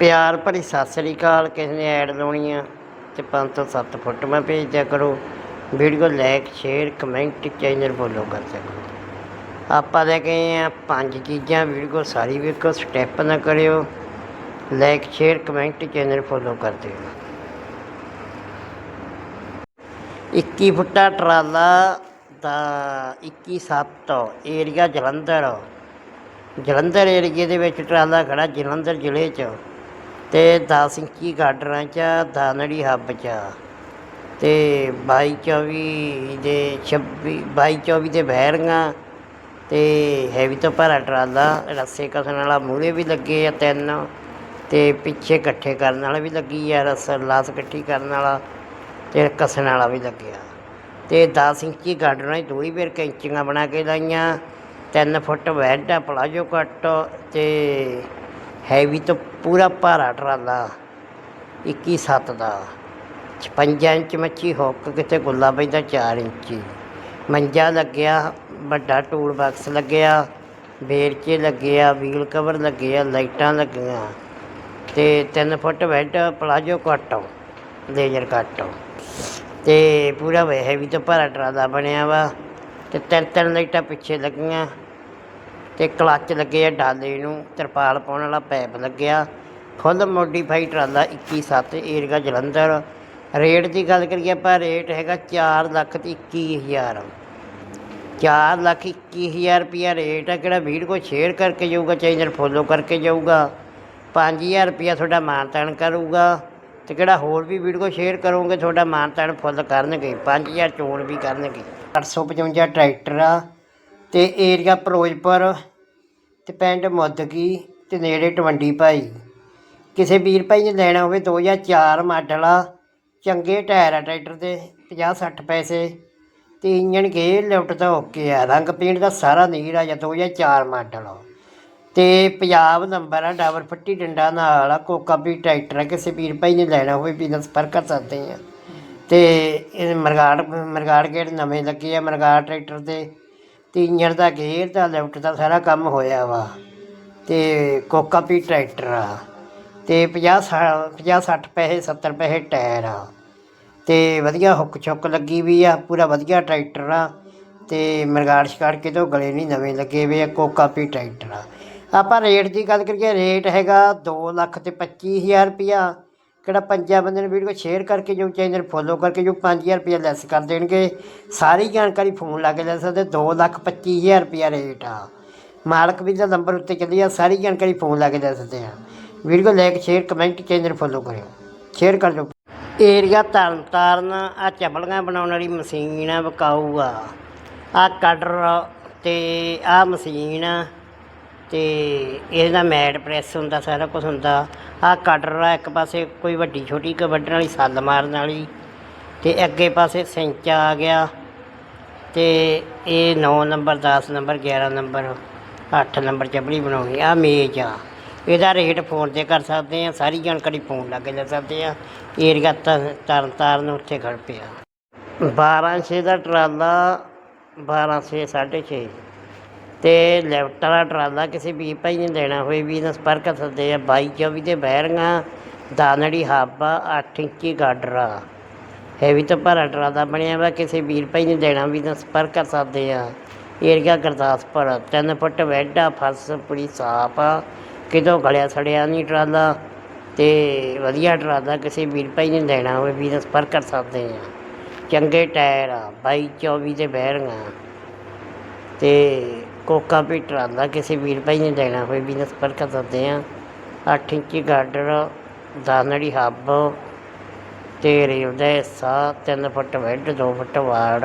ਪਿਆਰ ਭਰੀ ਸਤਿ ਸ੍ਰੀ ਅਕਾਲ, ਕਿਸੇ ਨੇ ਐਡ ਲਾਉਣੀ ਆ ਤੇ 5 ਤੋਂ 7 ਫੁੱਟ ਮੈਂ ਭੇਜਦਿਆਂ ਕਰੋ। Video like, share, comment, channel follow ਕਰ ਦਿਆ ਕਰੋ। ਆਪਾਂ ਲੈ ਕੇ ਆਏ ਆ ਪੰਜ ਚੀਜ਼ਾਂ, ਵੀਡੀਓ ਸਾਰੀ ਵੇਖੋ, ਸਟੈਪ ਨਾ ਕਰਿਓ। Like, share, comment, channel follow ਕਰ ਦਿਓ। 21 ਫੁੱਟਾ ਟਰਾਲਾ ਦਾ 21 ਸੱਤ ਏਰੀਆ ਜਲੰਧਰ ਜਲੰਧਰ ਏਰੀਏ ਦੇ ਵਿੱਚ ਟਰਾਲਾ ਖੜਾ, ਜਲੰਧਰ ਜ਼ਿਲ੍ਹੇ 'ਚ। ਤੇ 10 ਇੰਚੀ ਗਾਡਰਾਂ 'ਚ ਦਾਨੜੀ ਹੱਬ 'ਚ। ਤੇ 22 24 ਦੇ 26 22 24 ਦੇ ਬਹਿਰੀਆਂ ਤੇ ਹੈਵੀ ਤੋਂ ਭਰਾ ਟਰਾਲਾ, ਰੱਸੇ ਕਸਣ ਵਾਲਾ ਮੂਹਰੇ ਵੀ ਲੱਗੇ ਆ ਤਿੰਨ ਤੇ ਪਿੱਛੇ ਇਕੱਠੇ ਕਰਨ ਵਾਲਾ ਵੀ ਲੱਗੀ ਆ, ਰਸ, ਲਾਸ ਇਕੱਠੀ ਕਰਨ ਵਾਲਾ ਤੇ ਕਸਣ ਵਾਲਾ ਵੀ ਲੱਗਿਆ। ਤੇ 10 ਇੰਚੀ ਗਾਡਰਾਂ 'ਚ ਦੋਈ ਵੇਰ ਕੈਂਚੀਆਂ ਬਣਾ ਕੇ ਲਾਈਆਂ 3 ਫੁੱਟ ਵੈਡ ਆ, ਪਲਾਜੋ ਕੱਟ ਤੇ ਹੈਵੀ ਤੋਂ ਪੂਰਾ ਭਾਰਾ ਟਰਾਲਾ 21 ਸੱਤ ਦਾ। 56 ਇੰਚ ਮੱਛੀ ਹੁੱਕ ਕਿਤੇ ਗੁੱਲਾ ਪੈਂਦਾ 4 ਇੰਚੀ। ਮੰਜਾ ਲੱਗਿਆ, ਵੱਡਾ ਟੂਲ ਬਾਕਸ ਲੱਗਿਆ, ਬੇਰਚੇ ਲੱਗਿਆ, ਵੀਲ ਕਵਰ ਲੱਗਿਆ, ਲਾਈਟਾਂ ਲੱਗੀਆਂ ਤੇ 3 ਫੁੱਟ bed plasma cut, laser cut. ਤੇ ਪੂਰਾ ਹੈਵੀ ਤੋਂ ਭਾਰਾ ਟਰਾਲਾ ਬਣਿਆ ਵਾ ਤੇ ਤਿੰਨ ਤਿੰਨ ਲਾਈਟਾਂ ਪਿੱਛੇ ਲੱਗੀਆਂ। ਤੇ ਕਲੱਚ ਲੱਗੇ ਆ ਡਾਲੇ ਨੂੰ, ਤਰਪਾਲ ਪਾਉਣ ਵਾਲਾ ਪੈਪ ਲੱਗਿਆ। ਫੁੱਲ ਮੋਡੀਫਾਈ ਟਰਾਲਾ 217 ਏਰੀਆ ਜਲੰਧਰ। ਰੇਟ ਦੀ ਗੱਲ ਕਰੀਏ ਆਪਾਂ, ਰੇਟ ਹੈਗਾ 4 ਲੱਖ ਤੇ 21000 4 ਲੱਖ 21000 ਰੁਪਿਆ ਰੇਟ ਆ, ਕਿਹੜਾ ਵੀਰ ਕੋ ਸ਼ੇਅਰ ਕਰਕੇ ਜਾਊਗਾ ਚੈਨਲ ਫੋਲੋ ਕਰਕੇ ਜਾਊਗਾ। 5000 ਰੁਪਿਆ ਤੁਹਾਡਾ ਮਾਨਤਾਨ ਕਰੂਗਾ, ਤੇ ਕਿਹੜਾ ਹੋਰ ਵੀ ਵੀਡੀਓ ਸ਼ੇਅਰ ਕਰੋਗੇ, ਤੁਹਾਡਾ ਮਾਨਤਾਨ ਫੁੱਲ ਕਰਨਗੇ 5000 ਚੋਣ ਵੀ ਕਰਨਗੇ। 855 ਟਰੈਕਟਰ ਆ, ਤੇ ਏਰੀਆ ਫਿਰੋਜ਼ਪੁਰ। ਤੇ ਪਿੰਡ ਮੁੱਦਕੀ ਤੇ ਨੇੜੇ ਟਵੰਡੀ ਭਾਈ। ਕਿਸੇ ਵੀਰ ਭਾਈ ਨੇ ਲੈਣਾ ਹੋਵੇ 2004 ਮਾਡਲ ਆ, ਚੰਗੇ ਟਾਇਰ ਆ ਟਰੈਕਟਰ ਦੇ 50 60 ਪੈਸੇ। ਤੇ ਇੰਜਨ ਗੇਅਰ ਲਿਫਟ ਤਾਂ ਓਕੇ ਆ, ਰੰਗ ਪੇਂਟ ਦਾ ਸਾਰਾ ਨੀਰ ਆ ਜਾਂ 2004 ਮਾਡਲ ਆ। ਤੇ ਪੰਜਾਬ ਨੰਬਰ ਆ, ਡਾਬਰ ਫੱਟੀ ਡੰਡਾ ਨਾਲ ਆ, ਕੋਕਾ ਵੀ ਟਰੈਕਟਰ ਆ, ਕਿਸੇ ਵੀਰ ਭਾਈ ਨੇ ਲੈਣਾ ਹੋਵੇ ਬਿਜ਼ਨਸ ਪਰ ਕਰ ਸਕਦੇ ਆ। ਤੇ ਇਹ ਮਰਗਾੜ ਮਰਗਾੜ ਗੇਟ ਨਵੇਂ ਲੱਗੇ ਆ, ਮਰਗਾੜ ਟਰੈਕਟਰ ਦੇ ਤੇ ਇੰਜਣ ਦਾ ਗੇਅਰ ਦਾ ਲਿਫਟ ਦਾ ਸਾਰਾ ਕੰਮ ਹੋਇਆ ਵਾ। ਤੇ ਕੋਕਾ ਵੀ ਟਰੈਕਟਰ ਆ। ਤੇ 50 50 60 ਪੈਸੇ 70 ਪੈਸੇ ਟਾਇਰ ਆ। ਤੇ ਵਧੀਆ ਹੁੱਕ ਛੁੱਕ ਲੱਗੀ ਵੀ ਆ, ਪੂਰਾ ਵਧੀਆ ਟਰੈਕਟਰ ਆ। ਤੇ ਮਰਗਾੜ ਸ਼ਿਕਾਰ ਕਿਤੋਂ ਗਲੇ ਨਹੀਂ ਨਵੇਂ ਲੱਗੇ ਵੇ ਆ, ਕੋਕਾ ਵੀ ਟਰੈਕਟਰ ਆ। ਆਪਾਂ ਰੇਟ ਦੀ ਗੱਲ ਕਰੀਏ, ਰੇਟ ਹੈਗਾ 2 ਲੱਖ ਤੇ 25000 ਰੁਪਿਆ ਕਿਹੜਾ ਪੰਜਾਂ ਬੰਦੇ ਨੂੰ ਵੀਡੀਓ ਸ਼ੇਅਰ ਕਰਕੇ ਜੋ ਚੈਨਲ ਫੋਲੋ ਕਰਕੇ ਜੋ 5000 ਰੁਪਿਆ ਲੈਸ ਕਰ ਦੇਣਗੇ। ਸਾਰੀ ਜਾਣਕਾਰੀ ਫੋਨ ਲਾ ਕੇ ਲੈ ਸਕਦੇ 2 ਲੱਖ 25000 ਰੁਪਿਆ ਰੇਟ ਆ। ਮਾਲਕ ਵੀ ਦਾ ਨੰਬਰ ਉੱਤੇ ਚੱਲੀ ਆ, ਸਾਰੀ ਜਾਣਕਾਰੀ ਫੋਨ ਲਾ ਕੇ ਲੈ ਸਕਦੇ ਆ। Video like share comment channel follow ਕਰਿਓ। ਸ਼ੇਅਰ ਕਰ ਦਿਓ ਏਰੀਆ ਤਰਨ ਤਾਰਨ, ਆ ਚਪਲੀਆਂ ਬਣਾਉਣ ਵਾਲੀ ਮਸ਼ੀਨ ਆ, ਵਿਕਾਊ ਆ। ਆ ਕਟਰ ਤੇ ਆ ਮਸ਼ੀਨ ਆ। ਤੇ ਇਹਦਾ ਮੈਟ ਪ੍ਰੈਸ ਹੁੰਦਾ, ਸਾਰਾ ਕੁਝ ਹੁੰਦਾ। ਆਹ ਕਟਰ ਆ, ਇੱਕ ਪਾਸੇ ਕੋਈ ਵੱਡੀ ਛੋਟੀ ਕ ਵੱਢਣ ਵਾਲੀ, ਸੱਲ ਮਾਰਨ ਵਾਲੀ। ਤੇ ਅੱਗੇ ਪਾਸੇ ਸਿੰਚਾ ਆ ਗਿਆ। ਤੇ ਇਹ 9 ਨੰਬਰ 10 ਨੰਬਰ 11 ਨੰਬਰ 8 ਨੰਬਰ ਚਪਲੀ ਬਣਾਉਣੀ ਆ ਮੇਜ਼ ਆ। ਇਹਦਾ ਰੇਟ ਫੋਨ ਤੇ ਕਰ ਸਕਦੇ ਆ, ਸਾਰੀ ਜਾਣਕਾਰੀ ਫੋਨ ਲਾ ਕੇ ਲੈ ਸਕਦੇ ਆ। ਏਰੀਆ ਤਰਨ ਤਰਨ ਤਾਰਨ ਉੱਥੇ ਖੜ ਪਿਆ। 12 ਛੇ ਦਾ ਟਰਾਲਾ 12 ਛੇ, ਸਾਢੇ ਛੇ। ਤੇ ਲੈਫਟ ਵਾਲਾ ਟਰਾਲਾ ਕਿਸੇ ਵੀ ਭਾਈ ਨੇ ਲੈਣਾ ਹੋਵੇ ਵੀ ਇਹਨਾਂ ਸੰਪਰਕ ਕਰ ਸਕਦੇ ਆ 22 24 ਦੇ ਬਹਿਰੀਆਂ, ਦਾਨੜੀ ਹਾਬਾ 8 ਇੰਚੀ ਗਾਡਰਾ ਹੈਵੀ ਤਾਂ ਭਾਰਾ ਟਰਾਲਾ ਬਣਿਆ ਵਾ, ਕਿਸੇ ਵੀਰ ਭਾਈ ਨੇ ਦੇਣਾ ਵੀ ਇਹਨਾਂ ਸੰਪਰਕ ਕਰ ਸਕਦੇ ਆ। ਏਰੀਆ ਗੁਰਦਾਸਪੁਰ, ਤਿੰਨ ਫੁੱਟ ਵੈਡਾ ਫਰਸ਼ ਪੂਰੀ ਸਾਫ਼ ਆ। ਕਿਤੋਂ ਗਲਿਆ ਸੜਿਆ ਨਹੀਂ ਟਰਾਲਾ ਤੇ ਵਧੀਆ ਟਰਾਲਾ ਕਿਸੇ ਵੀਰ ਭਾਈ ਨੇ ਦੇਣਾ ਹੋਵੇ ਵੀ ਇਹਨਾਂ ਸੰਪਰਕ ਕਰ ਸਕਦੇ ਆ। ਚੰਗੇ ਟਾਇਰ ਆ 22 24 ਦੇ ਬਹਿਰੀਆਂ। ਤੇ ਕੋਕਾ ਵੀ ਟਰਾਲਾ ਕਿਸੇ ਵੀਰ ਭਾਈ ਨੇ ਲੈਣਾ ਹੋਵੇ ਵੀ ਸੰਪਰਕ ਕਰ ਸਕਦੇ ਆ? 8 ਇੰਚੀ ਗਾਡਰ ਦਾਨੜੀ ਹੱਬ ਤੇ ਰੇਲ ਦਾ ਹਿੱਸਾ 3 ਫੁੱਟ ਵੈਡ 2 ਫੁੱਟ ਵਾੜ,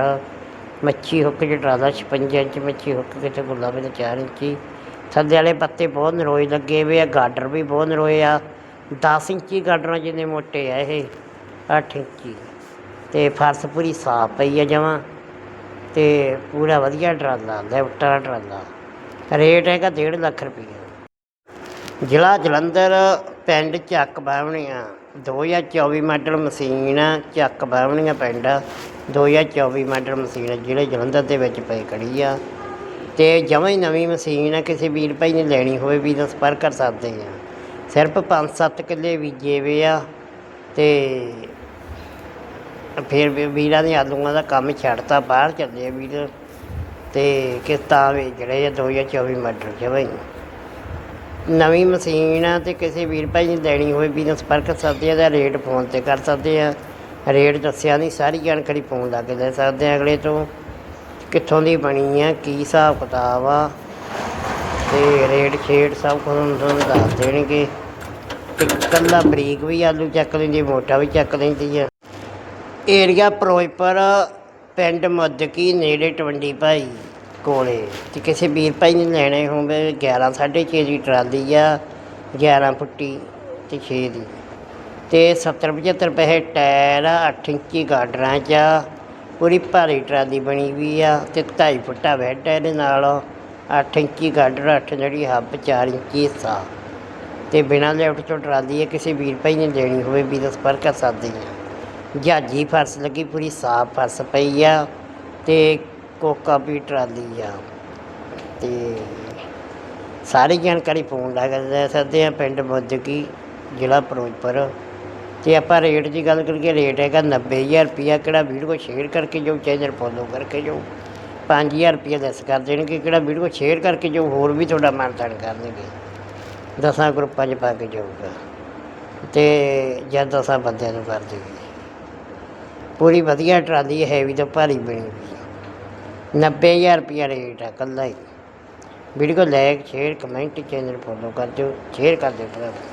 ਮੱਛੀ ਹੁੱਕ ਚ ਟਰਾਲਾ 56 ਇੰਚ ਮੱਛੀ ਹੁੱਕ ਕਿਤੇ ਗੁਲਾਬੀ ਦੇ 4 ਇੰਚੀ। ਥੱਲੇ ਵਾਲੇ ਪੱਤੇ ਬਹੁਤ ਨਰੋਏ ਲੱਗੇ ਹੋਏ ਆ ਗਾਡਰ ਵੀ ਬਹੁਤ ਨਰੋਏ ਆ। 10 ਇੰਚੀ ਗਾਡਰਾਂ ਜਿੰਨੇ ਮੋਟੇ ਆ ਇਹ 8 ਇੰਚੀ। ਤੇ ਫਰਸ਼ ਪੂਰੀ ਸਾਫ਼ ਪਈ ਆ ਜਮਾਂ। ਤੇ ਪੂਰਾ ਵਧੀਆ ਟਰਾਲਾ ਲੈਫਟ ਵਾਲਾ ਰੇਟ ਹੈਗਾ 1.5 ਲੱਖ ਰੁਪਈਆ। ਜ਼ਿਲ੍ਹਾ ਜਲੰਧਰ ਪਿੰਡ ਚੱਕ ਬਾਵਣੀਆਂ 2024 ਮਾਡਲ ਮਸ਼ੀਨ ਆ, ਚੱਕ ਬਾਵਣੀਆਂ ਪਿੰਡ 2024 ਮਾਡਲ ਮਸ਼ੀਨ ਜ਼ਿਲ੍ਹੇ ਜਲੰਧਰ ਦੇ ਵਿੱਚ ਪਈ ਖੜੀ ਆ। ਤੇ ਜਮਾਂ ਹੀ ਨਵੀਂ ਮਸ਼ੀਨ ਆ ਕਿਸੇ ਵੀਰ ਭਾਈ ਨੇ ਲੈਣੀ ਹੋਵੇ ਵੀ ਤਾਂ ਸੰਪਰਕ ਕਰ ਸਕਦੇ ਆ। ਸਿਰਫ 5-7 ਕਿੱਲੇ ਬੀਜੇ ਵੇ ਆ ਤੇ ਫਿਰ ਵੀ ਵੀਰਾਂ ਨੇ ਆਲੂਆਂ ਦਾ ਕੰਮ ਛੱਡਤਾ, ਬਾਹਰ ਚੱਲੇ ਆ ਵੀਰ। ਤੇ ਕਿਸ਼ਤਾਂ ਵੇਚ ਰਹੇ ਆ 2024 ਮਾਡਲ ਚ ਭਾਈ ਨਵੀਂ ਮਸ਼ੀਨ ਆ ਤੇ ਕਿਸੇ ਵੀਰ ਭਾਈ ਨੇ ਲੈਣੀ ਹੋਵੇ ਵੀ ਸੰਪਰਕ ਕਰ ਸਕਦੇ ਆ ਦਾ ਰੇਟ ਫੋਨ ਤੇ ਕਰ ਸਕਦੇ ਆ। ਰੇਟ ਦੱਸਿਆ ਨਹੀਂ, ਸਾਰੀ ਜਾਣਕਾਰੀ ਫੋਨ ਲਾ ਕੇ ਲੈ ਸਕਦੇ ਆ ਅਗਲੇ ਤੋਂ। ਕਿੱਥੋਂ ਦੀ ਬਣੀ ਆ, ਕੀ ਹਿਸਾਬ ਕਿਤਾਬ ਆ। ਤੇ ਰੇਟ, ਛੇੜ ਸਭ ਕੁਝ ਤੁਹਾਨੂੰ ਦੱਸ ਦੇਣਗੇ। ਤੇ ਕੱਲਾ ਬਰੀਕ ਵੀ ਆਲੂ ਚੱਕ ਲੈਂਦੀ, ਮੋਟਾ ਵੀ ਚੱਕ ਲੈਂਦੀ ਆ। ਏਰੀਆ ਫਿਰੋਜ਼ਪੁਰ, ਪਿੰਡ ਮੁੱਦਕੀ, ਨੇੜੇ ਟਵੰਡੀ ਭਾਈ ਕੋਲੇ। ਤੇ ਕਿਸੇ ਵੀਰ ਭਾਈ ਨੇ ਲੈਣੇ ਹੋਵੇ 11 6.5 ਦੀ ਟਰਾਲੀ ਆ 11 ਫੁੱਟੀ ਤੇ 6 ਦੀ। ਤੇ 70 75 ਰੁਪਏ ਟਾਇਰ ਆ 8 ਇੰਚੀ ਗਾਡਰਾਂ ਚ ਆ, ਪੂਰੀ ਭਾਰੀ ਟਰਾਲੀ ਬਣੀ ਵੀ ਆ ਤੇ 2.5 ਫੁੱਟਾ ਬੈੱਡ ਆ ਇਹਦੇ ਨਾਲ। 8 ਇੰਚੀ ਗਾਡਰ 8 ਜਿਹੜੀ ਹੱਬ 4 ਇੰਚੀ ਹਿੱਸਾ। ਤੇ ਬਿਨਾਂ ਲਿਫਟ ਤੋਂ ਟਰਾਲੀ ਹੈ ਕਿਸੇ ਵੀਰ ਭਾਈ ਨੇ ਲੈਣੀ ਹੋਵੇ, ਵੀ ਦਾ ਸੰਪਰਕ ਕਰ ਸਕਦੇ ਆ ਜਹਾਜੀ ਫਰਸ ਲੱਗੀ, ਪੂਰੀ ਸਾਫ਼ ਫਰਸ ਪਈ ਆ ਤੇ ਕੋਕਾ ਵੀ ਟਰਾਲੀ ਆ। ਤੇ ਸਾਰੀ ਜਾਣਕਾਰੀ ਫੋਨ ਲਾ ਕੇ ਲੈ ਸਕਦੇ ਆ ਪਿੰਡ ਮੁੱਦਕੀ, ਜ਼ਿਲ੍ਹਾ ਫਿਰੋਜ਼ਪੁਰ। ਤੇ ਆਪਾਂ ਰੇਟ ਦੀ ਗੱਲ ਕਰੀਏ, ਰੇਟ ਹੈਗਾ 90000 ਰੁਪਿਆ ਕਿਹੜਾ ਵੀਡੀਓ ਸ਼ੇਅਰ ਕਰਕੇ ਜੋ ਚੈਨਲ ਫੋਲੋ ਕਰਕੇ ਜੋ 5000 ਰੁਪਿਆ ਦੱਸ ਕਰ ਦੇਣਗੇ, ਕਿਹੜਾ ਵੀਡੀਓ ਸ਼ੇਅਰ ਕਰਕੇ ਜੋ ਹੋਰ ਵੀ ਤੁਹਾਡਾ ਮਾਨਤਾਨ ਕਰ ਦੇਣਗੇ। ਦਸਾਂ ਗਰੁੱਪਾਂ 'ਚ ਪਾ ਕੇ ਜਾਊਗਾ। ਤੇ ਜਾਂ ਦਸਾਂ ਬੰਦਿਆਂ ਨੂੰ ਕਰ ਦੇਗੀ ਪੂਰੀ ਵਧੀਆ ਟਰਾਲੀ ਹੈ ਵੀ ਤਾਂ ਭਾਰੀ ਬਣੀ ਹੋਈ 90000 ਰੁਪਿਆ ਰੇਟ ਆ ਇਕੱਲਾ ਹੀ। Video like share comment channel follow ਕਰ ਦਿਓ ਸ਼ੇਅਰ ਕਰ ਦਿਓ ਭਰਾ